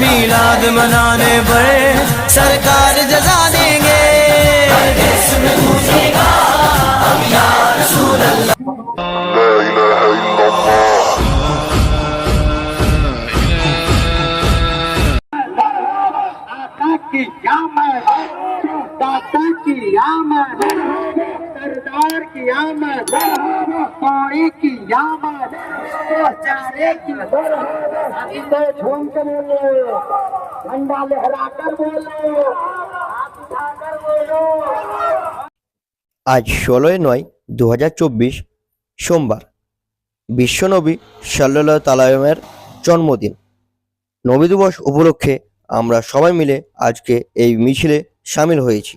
मिलाद मनाने बड़े सरकार जजा पौड़ी की आमद चारे की अभी तो झूम के बोलो झंडा लहराकर बोलो हाथ उठाकर बोलो আজ ষোলোই নয় দু হাজার চব্বিশ সোমবার বিশ্বনবী সাল্লাহ তালামের জন্মদিন নবী দিবস উপলক্ষে আমরা সবাই মিলে আজকে এই মিছিলে সামিল হয়েছি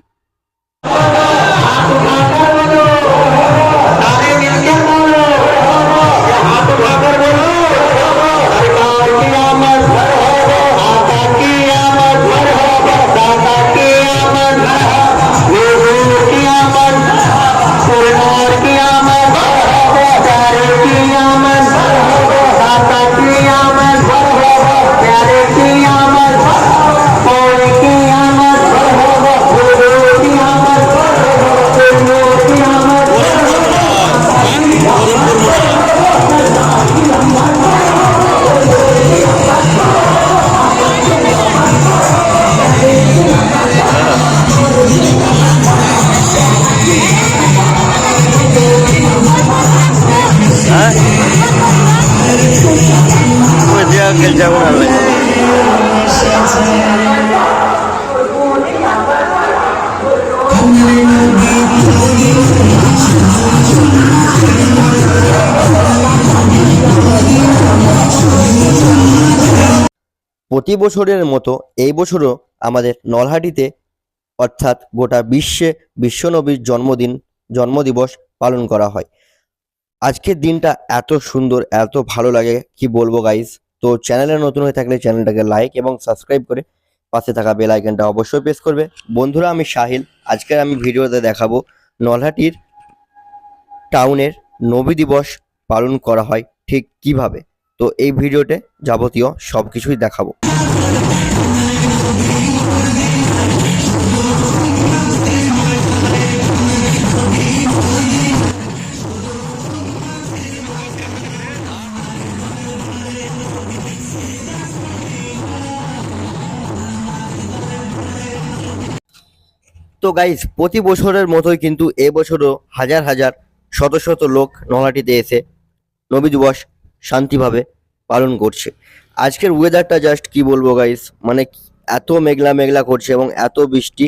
প্রতি বছরের মতো এই বছরও আমাদের নলহাটিতে, অর্থাৎ গোটা বিশ্বে বিশ্বনবীর জন্মদিন, জন্মদিবস পালন করা হয়। আজকের দিনটা এত সুন্দর, এত ভালো লাগে, কি বলব গাইস তো চ্যানেলে নতুন হয়ে থাকলে চ্যানেলটাকে লাইক এবং সাবস্ক্রাইব করে পাশে থাকা বেল আইকনটা অবশ্যই প্রেস করবে। বন্ধুরা, আমি সাহিল। আজকের আমি ভিডিওতে দেখাবো নলহাটির টাউনের নবী দিবস পালন করা হয় ঠিক কীভাবে? তো এই ভিডিওতে যাবতীয় সব কিছুই দেখাবো। তো গাইজ প্রতি বছরের মতোই কিন্তু এবছরও হাজার হাজার শত শত লোক নলাটিতে এসে নবী দিবস শান্তিভাবে পালন করছে। আজকের ওয়েদারটা জাস্ট কি বলব গাইস মানে এত মেঘলা মেঘলা করছে এবং এত বৃষ্টি।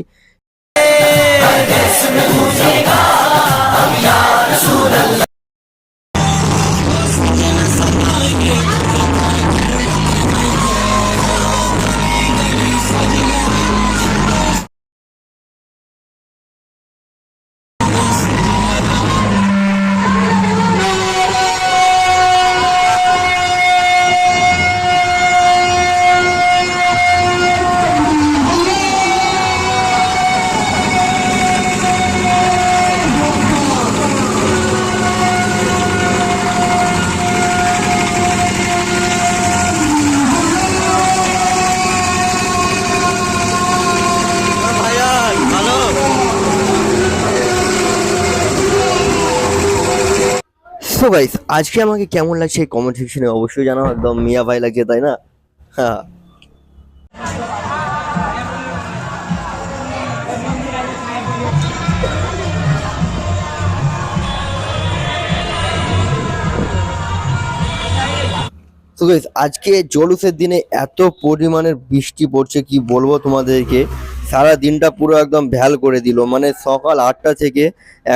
সো গাইস আজকে আমাকে কেমন লাগছে কমেন্ট সেকশনে অবশ্যই জানাও। একদম মিয়া ভাই লাগছে তাই না? হ্যাঁ আজকে জলুসের দিনে এত পরিমাণের বৃষ্টি পড়ছে, কি বলব তোমাদেরকে? সারা দিনটা পুরো একদম ভ্যাল করে দিল। মানে সকাল আটটা থেকে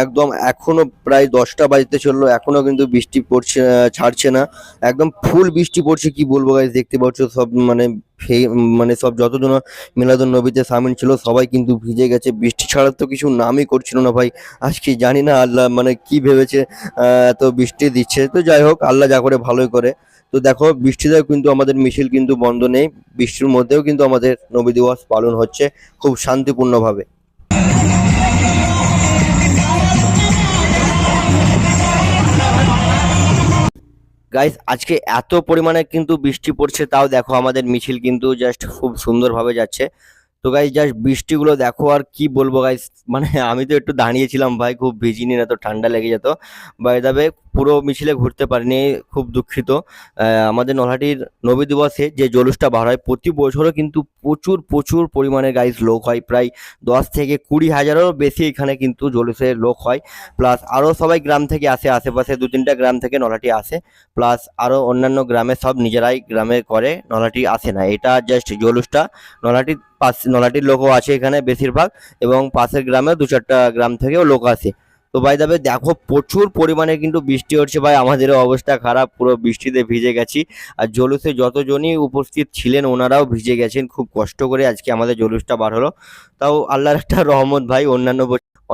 একদম এখনও প্রায় দশটা বাজতে চলল। এখনও কিন্তু বৃষ্টি পড়ছে ছাড়ছে না। একদম ফুল বৃষ্টি পড়ছে কি বলব গাইস দেখতে পাচ্ছ সব মানে মানে সব যতজন মিলাদুন নবীতে সামিল ছিল, সবাই কিন্তু ভিজে গেছে। বৃষ্টি ছাড়ার তো কিছু নামই করছিল না ভাই। আজকে জানি না আল্লাহ মানে কি ভেবেছে এত বৃষ্টি দিচ্ছে। তো যাই হোক, আল্লাহ যা করে ভালোই করে। তো দেখো, বৃষ্টিতেও কিন্তু আমাদের মিছিল কিন্তু বন্ধ নেই। বৃষ্টির মধ্যেও কিন্তু আমাদের নবী দিবস পালন হচ্ছে খুব শান্তিপূর্ণভাবে। গাইস আজকে এত পরিমাণে কিন্তু বৃষ্টি পড়ছে, তাও দেখো আমাদের মিছিল কিন্তু জাস্ট খুব সুন্দরভাবে যাচ্ছে। তো গাইস জাস্ট বৃষ্টিগুলো দেখো আর কি বলব গাইস মানে আমি তো একটু দাঁড়িয়েছিলাম ভাই, খুব ভিজিনি, না তো ঠান্ডা লেগে যেত। বাই দাবে পুরো মিছিলে ঘুরতে পারিনি, খুব দুঃখিত। আমাদের নলহাটির নবী দিবসে যে জলুসটা বার হয়, প্রতি বছরও কিন্তু প্রচুর প্রচুর পরিমাণে গাইস লোক হয়। প্রায় দশ থেকে কুড়ি হাজারেরও বেশি এখানে কিন্তু জলুসের লোক হয়। প্লাস আরও সবাই গ্রাম থেকে আসে, আশেপাশে দু তিনটা গ্রাম থেকে নলহাটি আসে। প্লাস আরও অন্যান্য গ্রামে সব নিজেরাই গ্রামে করে, নলহাটি আসে না। এটা জাস্ট জলুসটা। নলহাটির পাশ, নলহাটির লোকও আছে এখানে বেশিরভাগ এবং পাশের গ্রামে দু চারটা গ্রাম থেকেও লোক আসে। তো ভাই দাবে দেখো প্রচুর পরিমাণে কিন্তু বৃষ্টি হচ্ছে ভাই। আমাদেরও অবস্থা খারাপ, পুরো বৃষ্টিতে ভিজে গেছি। আর জলুসে যতজনই উপস্থিত ছিলেন, ওনারাও ভিজে গেছেন। খুব কষ্ট করে আজকে আমাদের জলুসটা বার হলো। তাও আল্লাহর একটা রহমত ভাই, অন্যান্য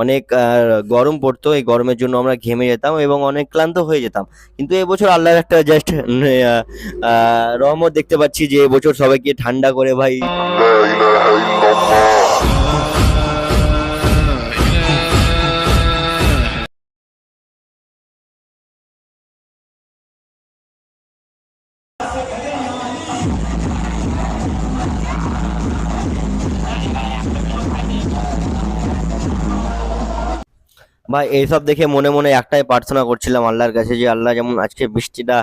অনেক গরম পড়তো। এই গরমের জন্য আমরা ঘেমে যেতাম এবং অনেক ক্লান্ত হয়ে যেতাম। কিন্তু এবছর আল্লাহর একটা জাস্ট রহমত দেখতে পাচ্ছি যে এবছর সবাইকে ঠান্ডা করে ভাই। ভাই এইসব দেখে মনে মনে একটাই প্রার্থনা করছিলাম আল্লাহর কাছে যে, আল্লাহ যেমন আজকে বৃষ্টিটা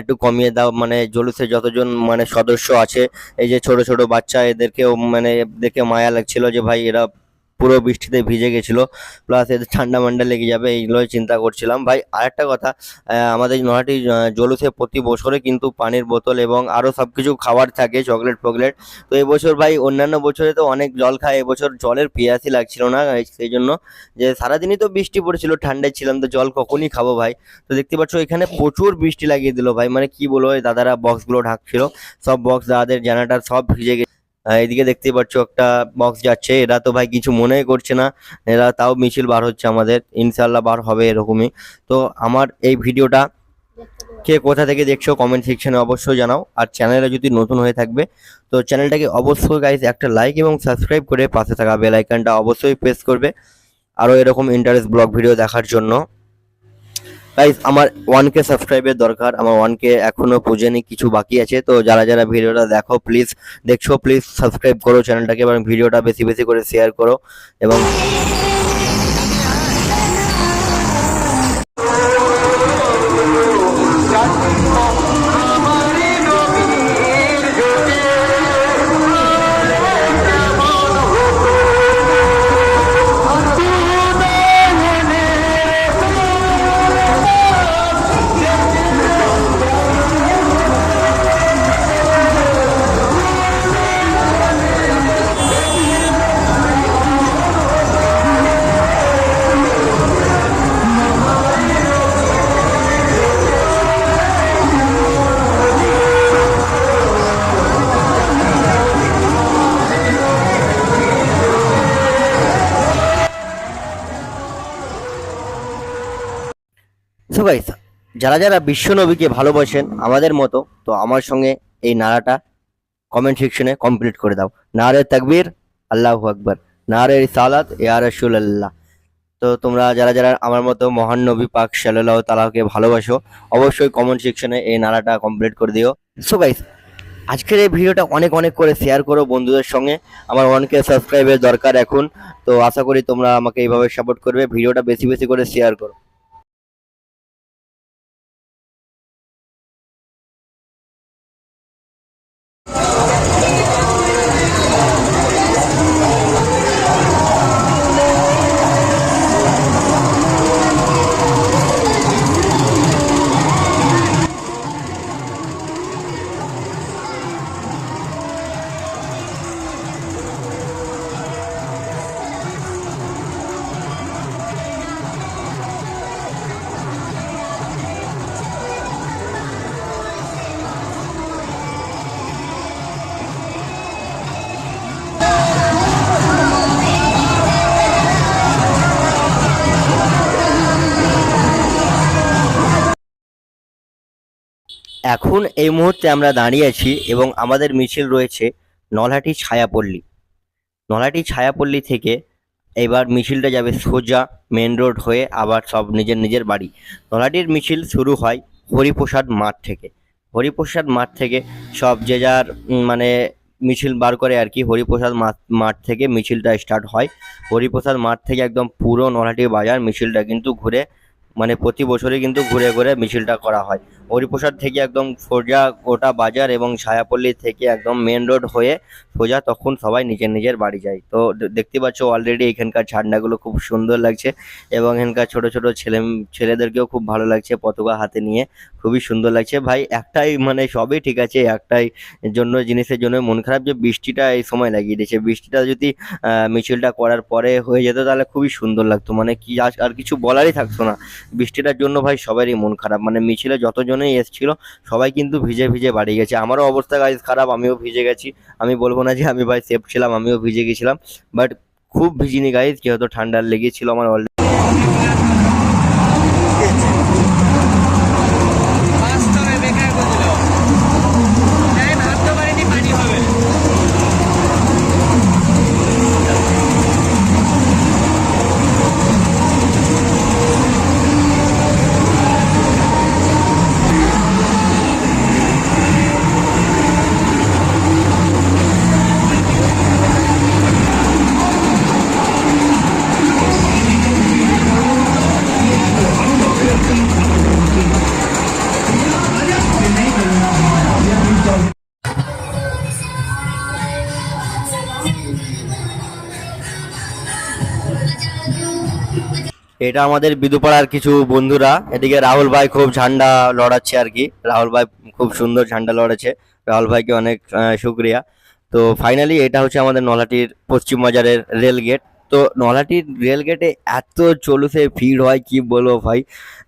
একটু কমিয়ে দাও মানে জলুসে যতজন মানে সদস্য আছে, এই যে ছোট ছোট বাচ্চা এদেরকেও মানে দেখে মায়া লাগছিল যে, ভাই, এরা পুরো বৃষ্টিতে ভিজে গেছিল। প্লাস এদের ঠান্ডা মান্ডা লেগে যাবে, এইগুলোই চিন্তা করছিলাম। ভাই, আরেকটা কথা আমাদের নহাটি জলুসে প্রতি বছরে কিন্তু পানির বোতল এবং আরও সব কিছু খাবার থাকে চকলেট ফকলেট। তো এবছর ভাই, অন্যান্য বছরে তো অনেক জল খায়, এবছর জলের পিয়াসই লাগছিল না সেই জন্য যে সারাদিনই তো বৃষ্টি পড়েছিল, ঠান্ডায় ছিলাম তো জল কখনই খাব ভাই। তো দেখতে পাচ্ছ, এখানে প্রচুর বৃষ্টি লাগিয়ে দিল ভাই মানে কি বলব দাদারা বক্সগুলো ঢাকছিল, সব বক্স দাদাদের জানাটার সব ভিজে গেছে। এদিকে দেখতেই পাচ্ছ একটা বক্স যাচ্ছে। এরা তো ভাই কিছু মনেই করছে না। এরা তাও মিছিল বার হচ্ছে আমাদের। ইনশাল্লাহ বার হবে এরকমই। তো আমার এই ভিডিওটা কে কোথা থেকে দেখছ কমেন্ট সেকশনে অবশ্যই জানাও। আর চ্যানেলে যদি নতুন হয়ে থাকবে, তো চ্যানেলটাকে অবশ্যই গাইজ একটা লাইক এবং সাবস্ক্রাইব করে পাশে থাকা বেল আইকনটা অবশ্যই প্রেস করবে। আরও এরকম ইন্টারেস্ট ব্লগ ভিডিও দেখার জন্য। গাইজ আমার ওয়ান কে সাবস্ক্রাইবের দরকার, আমার ওয়ান কে এখনও পুজেনি, কিছু বাকি আছে, তো যারা যারা ভিডিওটা দেখো প্লিজ দেখছ প্লিজ সাবস্ক্রাইব করো চ্যানেলটাকে এবং ভিডিওটা বেশি বেশি করে শেয়ার করো এবং সো গাইস যারা যারা বিশ্বনবীকে ভালোবাসেন আমাদের মতো, তো আমার সঙ্গে এই নারাটা কমেন্ট সেকশনে কমপ্লিট করে দাও। নারে তাকবীর, আল্লাহু আকবার। নারে রিসালাত, ইয়া রাসূলুল্লাহ। তো তোমরা যারা যারা আমার মতো মহান নবী পাক সাল্লাল্লাহু তাআলাকে ভালোবাসো, অবশ্যই কমেন্ট সেকশনে এই নারাটা কমপ্লিট করে দিও। সো গাইস আজকের এই ভিডিওটা অনেক অনেক করে শেয়ার করো বন্ধুদের সঙ্গে। আমার অনেকে সাবস্ক্রাইবের দরকার এখন। তো আশা করি তোমরা আমাকে এইভাবে সাপোর্ট করবে। ভিডিওটা বেশি বেশি করে শেয়ার করো। এখন এই মুহূর্তে আমরা দাঁড়িয়ে আছি এবং আমাদের মিছিল রয়েছে নলহাটি ছায়াপল্লী। নলহাটি ছায়াপল্লী থেকে এবার মিছিলটা যাবে সোজা মেন রোড হয়ে আবার সব নিজের নিজের বাড়ি। নলহাটির মিছিল শুরু হয় হরিপ্রসাদ মাঠ থেকে। হরিপ্রসাদ মাঠ থেকে সব যে যার মানে মিছিল বার করে আর কি হরিপ্রসাদ মাঠ থেকে মিছিলটা স্টার্ট হয়। হরিপ্রসাদ মাঠ থেকে একদম পুরো নলহাটি বাজার মিছিলটা কিন্তু ঘুরে মানে প্রতি বছরই কিন্তু ঘুরে ঘুরে মিছিলটা করা হয়। হরিপ্রসাদ থেকে একদম সোজা গোটা বাজার এবং ছায়াপল্লী থেকে একদম মেন রোড হয়ে সোজা তখন সবাই নিজের নিজের বাড়ি যায়। তো দেখতে পাচ্ছ অলরেডি এখানকার ঝান্ডাগুলো খুব সুন্দর লাগছে এবং এখানকার ছোট ছোট ছেলে, ছেলেদেরকেও খুব ভালো লাগছে পতাকা হাতে নিয়ে, খুবই সুন্দর লাগছে। ভাই, একটাই মানে সবই ঠিক আছে, একটাই জন্য, জিনিসের জন্য মন খারাপ যে বৃষ্টিটা এই সময় লাগিয়ে দিয়েছে। বৃষ্টিটা যদি মিছিলটা করার পরে হয়ে যেত তাহলে খুবই সুন্দর লাগতো। মানে কি আর- কিছু বলারই থাকতো না। বৃষ্টিটার জন্য ভাই সবারই মন খারাপ। মানে মিছিলে যতজনেই এসেছিল, সবাই কিন্তু ভিজে ভিজে বাড়ি গেছে। আমারও অবস্থা গাইজ খারাপ, আমিও ভিজে গেছি। আমি বলব না যে আমি ভাই সেফ ছিলাম, আমিও ভিজে গেছিলাম। বাট খুব ভিজিনি গাইজ যেহেতু ঠান্ডার লেগেছিল আমার অলরেডি এটা আমাদের বিদুপাড়ার কিছু বন্ধুরা। এদিকে রাহুল ভাই খুব ঝান্ডা লড়াচ্ছে আর কি। রাহুল ভাই খুব সুন্দর ঝান্ডা লড়াচ্ছে রাহুল ভাইকে অনেক শুক্রিয়া। তো ফাইনালি এটা হচ্ছে আমাদের নলহাটির পশ্চিম বাজারের রেল গেট তো নলাটির রেল গেটে এত চলুসে ভিড় হয়, কি বলব ভাই?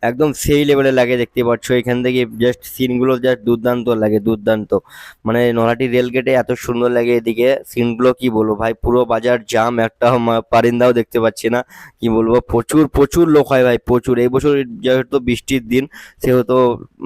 একদম সেই লেভেলে লাগে দেখতে পাচ্ছ। এখান থেকে জাস্ট সিনগুলো জাস্ট দুর্দান্ত লাগে, দুর্দান্ত। মানে নলহাটি রেল গেটে এত সুন্দর লাগে এদিকে। সিনগুলো কি বলব ভাই? পুরো বাজার জাম একটা পারিন্দাও দেখতে পাচ্ছি না। কি বলব? প্রচুর প্রচুর লোক হয় ভাই, প্রচুর। এই বছর যেহেতু বৃষ্টির দিন, সেহেতু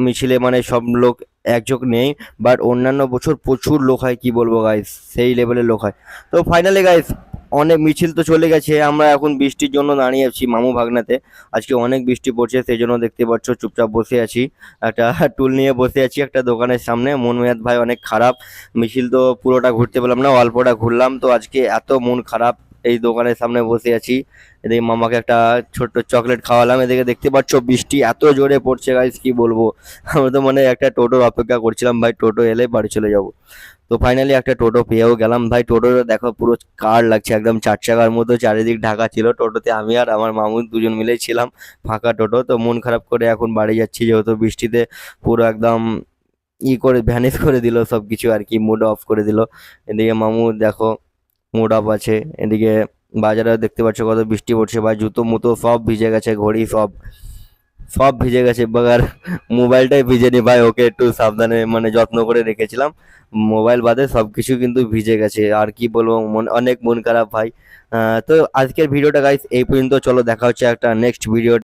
মিছিলে মানে সব লোক একযোগ নেই বাট অন্যান্য বছর প্রচুর লোক হয়, কি বলব গাইস সেই লেভেলের লোক হয়। তো ফাইনালি গাইস অনেক মিছিল তো চলে গেছে, আমরা এখন বৃষ্টির জন্য দাঁড়িয়ে আছি মামু ভাগনাতে। আজকে অনেক বৃষ্টি পড়ছে, সেই জন্য দেখতে পাচ্ছ চুপচাপ বসে আছি। একটা টুল নিয়ে বসে আছি একটা দোকানের সামনে। মন মেয়াদ ভাই অনেক খারাপ, মিছিল তো পুরোটা ঘুরতে পেলাম না, অল্পটা ঘুরলাম। তো আজকে এত মন খারাপ এই দোকানের সামনে বসে আছি। এদিকে মামাকে একটা ছোট্ট চকলেট খাওয়ালাম। এদিকে দেখতে পাচ্ছ বৃষ্টি এত জোরে পড়ছে গাইস কি বলব? আমরা তো মানে একটা টোটোর অপেক্ষা করছিলাম, ভাই, টোটো এলে বাড়ি চলে যাব। তো ফাইনালি একটা টোটো পেয়েও গেলাম। ভাই, টোটো দেখো পুরো কার লাগছে, একদম চার চাকার মতো, চারিদিক ঢাকা ছিল। টোটোতে আমি আর আমার মামু দুজন মিলেই ছিলাম, ফাঁকা টোটো। তো মন খারাপ করে এখন বাড়ি যাচ্ছি, যেহেতু বৃষ্টিতে পুরো একদম ই করে ভ্যানিশ করে দিল সব কিছু আর কি মুড অফ করে দিল। এদিকে মামু দেখো মুড অফ আছে। এদিকে বাজারে দেখতে পাচ্ছ কত বৃষ্টি পড়ছে। ভাই, জুতো, মুতো সব ভিজে গেছে, ঘড়ি সব সব ভিজে গেছে। বাগার মোবাইলটাই ভিজে ভিজেনি। ভাই, ওকে একটু সাবধানে মানে যত্ন করে রেখেছিলাম। মোবাইল বাদে সব কিছু কিন্তু ভিজে গেছে। আর কি বলব, মন, অনেক মন খারাপ ভাই। তো আজকের ভিডিওটা গাইস এই পর্যন্ত। চলো, দেখা হচ্ছে একটা নেক্সট ভিডিও